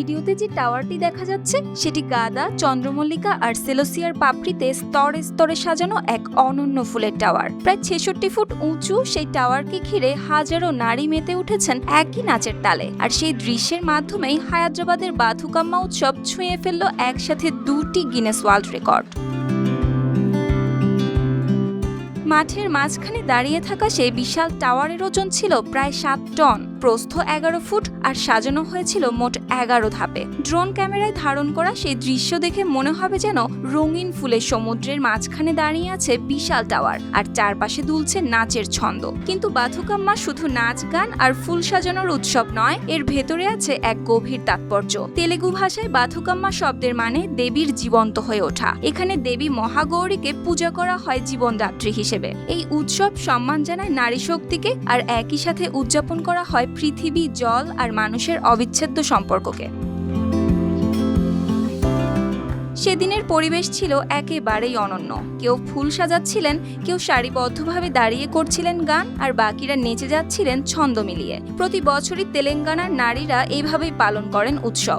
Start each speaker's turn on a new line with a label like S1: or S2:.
S1: ভিডিওতে যে টাওয়ারটি দেখা যাচ্ছে, সেটি গাদা, চন্দ্রমল্লিকা আর সেলোসিয়ার পাপড়িতে স্তরে স্তরে সাজানো এক অনন্য ফুলের টাওয়ার। প্রায় ছেষট্টি ফুট উঁচু সেই টাওয়ারকে ঘিরে হাজারো নারী মেতে উঠেছেন একই নাচের তালে। আর সেই দৃশ্যের মাধ্যমেই হায়দ্রাবাদের বাধুকাম্মা উৎসব ছুঁয়ে ফেলল একসাথে দুটি গিনেস ওয়ার্ল্ড রেকর্ড। মাঠের মাঝখানে দাঁড়িয়ে থাকা সেই বিশাল টাওয়ারের ওজন ছিল প্রায় সাত টন। প্রস্থ এগারো ফুট আর সাজানো হয়েছিল মোট এগারো ধাপে। ড্রোন ক্যামেরায় ধারণ করা সেই দৃশ্য দেখে মনে হবে যেন রঙিন ফুলের সমুদ্রের মাঝখানে দাঁড়িয়ে আছে বিশাল টাওয়ার আর চারপাশে দুলছে নাচের ছন্দ। কিন্তু বাথুকাম্মা শুধু নাচ, গান আর ফুল সাজানোর উৎসব নয়, এর ভেতরে আছে এক গভীর তাৎপর্য। তেলেগু ভাষায় বাথুকাম্মা শব্দের মানে দেবীর জীবন্ত হয়ে ওঠা। এখানে দেবী মহাগৌরীকে পূজা করা হয় জীবনদাত্রী হিসেবে। এই উৎসব সম্মান জানায় নারী শক্তিকে আর একই সাথে উদযাপন করা হয় পৃথিবী, জল আর মানুষের অবিচ্ছেদ্য সম্পর্ককে। সেদিনের পরিবেশ ছিল একেবারেই অনন্য। কেউ ফুল সাজাচ্ছিলেন, কেউ সারিবদ্ধভাবে দাঁড়িয়ে করছিলেন গান, আর বাকিরা নেচে যাচ্ছিলেন ছন্দ মিলিয়ে। প্রতি বছরই তেলেঙ্গানার নারীরা এইভাবেই পালন করেন উৎসব।